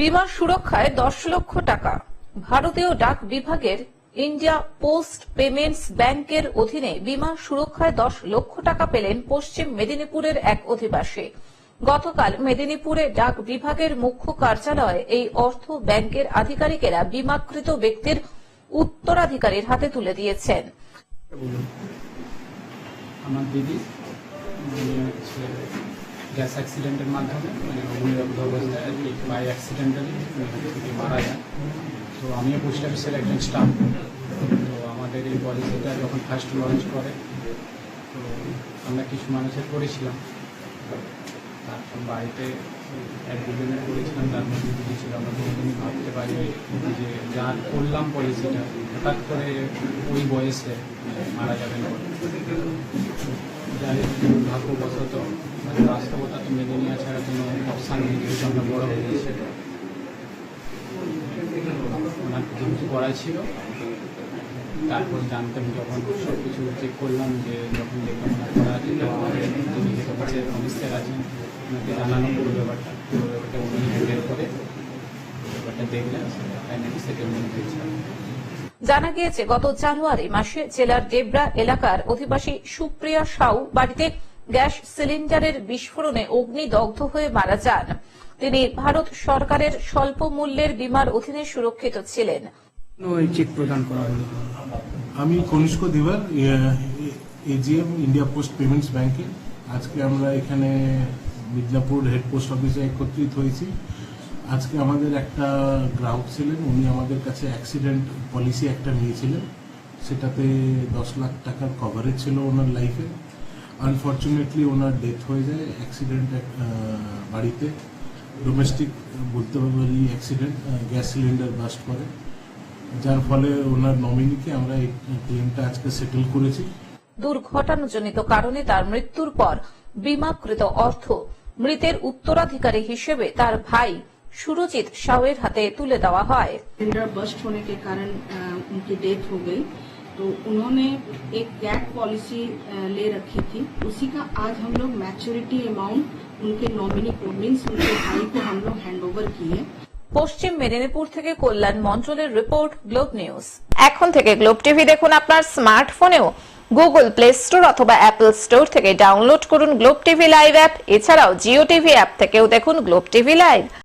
বিমা সুরক্ষায় দশ লক্ষ টাকা। ভারতীয় ডাক বিভাগের ইন্ডিয়া পোস্ট পেমেন্টস ব্যাংকের অধীনে বিমা সুরক্ষায় দশ লক্ষ টাকা পেলেন পশ্চিম মেদিনীপুরের এক অধিবাসী। গতকাল মেদিনীপুরে ডাক বিভাগের মুখ্য কার্যালয়ে এই অর্থ ব্যাংকের আধিকারিকেরা বিমাকৃত ব্যক্তির উত্তরাধিকারীর হাতে তুলে দিয়েছেন। আমার দিদি গ্যাস অ্যাক্সিডেন্টের মাধ্যমে মানে অগ্নিদগ্ধ বাই অ্যাক্সিডেন্টালি মারা যান তো আমিও পোস্ট অফিসের একজন স্টাফ তো আমাদের এই পলিসিটা যখন ফার্স্ট লঞ্চ করে তো আমরা কিছু মানুষের করেছিলাম। তারপর বাড়িতে এক দুজনের করেছিলাম তার মধ্যে দিদি ছিল আমরা দুজনই ভাবতে পারি যে যা করলাম পলিসিটা হঠাৎ করে ওই বয়সে মারা যাবেন। যাই হোক, দুর্ভাগ্যবশত মানে নেওয়া ছাড়া কোনো অপশান বড় হয়ে ওনার করা ছিল। তারপর জানতাম যখন সব কিছু চেক করলাম যে যখন দেখলাম ওনার করা আছে অফিসার আছেন, ওনাকে জানানো পুরো ব্যাপারটা পুরো ব্যাপারটা উনি হ্যান্ডেল করে ব্যাপারটা দেখলেন ফাইনালি সেটেলমেন্ট হয়েছে জানা গিয়েছে, গত জানুয়ারি মাসে জেলার ডেবরা এলাকার অধিবাসী সুপ্রিয়া সাউ বাড়িতে গ্যাস সিলিন্ডারের বিস্ফোরণে অগ্নিদগ্ধ হয়ে মারা যান। তিনি ভারত সরকারের স্বল্প মূল্যের বিমার অধীনে সুরক্ষিত ছিলেন। চেক প্রদান করা হলো। আমি কনিষ্ক দিবার এজিএম ইন্ডিয়া পোস্ট পেমেন্টস ব্যাংকে আজকে আমরা এখানে মিদনাপুর হেড পোস্ট অফিসে একত্রিত হয়েছি। আজকে আমাদের একটা গ্রাহক ছিলেন উনি আমাদের কাছে অ্যাক্সিডেন্ট পলিসি একটা নিয়েছিলেন। সেটাতে দশ লাখ টাকার কভারেজ ছিল ওনার লাইফে আনফর্চুনেটলি ওনার ডেথ হয়ে যায় অ্যাক্সিডেন্ট বাড়িতে। ডোমেস্টিক বলতে পারি অ্যাক্সিডেন্ট গ্যাস সিলিন্ডার বাস্ট করে। যার ফলে ওনার নমিনিকে আমরা এই ক্লেমটা আজকে সেটেল করেছি। দুর্ঘটনাজনিত কারণে তার মৃত্যুর পর বিমাকৃত অর্থ মৃতের উত্তরাধিকারী হিসেবে তার ভাই সুরজিৎ শাহের হাতে তুলে দেওয়া হয়। বাস্ট হোনে কে ডেথ হয়ে গেল तो उन्होंने एक गैप पॉलिसी अ, ले रखी थी उसी का आज हम लोग मैच्योरिटी अमाउंट उनके नॉमिनी को मीन्स उनके भाई को हम लोग हैंड ओवर किए পশ্চিম মেদিনীপুর থেকে কল্যাণ মন্ডলের রিপোর্ট গ্লোব নিউজ এখন থেকে গ্লোব টিভি দেখুন আপনার স্মার্টফোনেও গুগল প্লে স্টোর অথবা অ্যাপল স্টোর থেকে ডাউনলোড করুন গ্লোব টিভি লাইভ অ্যাপ এছাড়াও জিও টিভি অ্যাপ থেকেও দেখুন গ্লোব টিভি লাইভ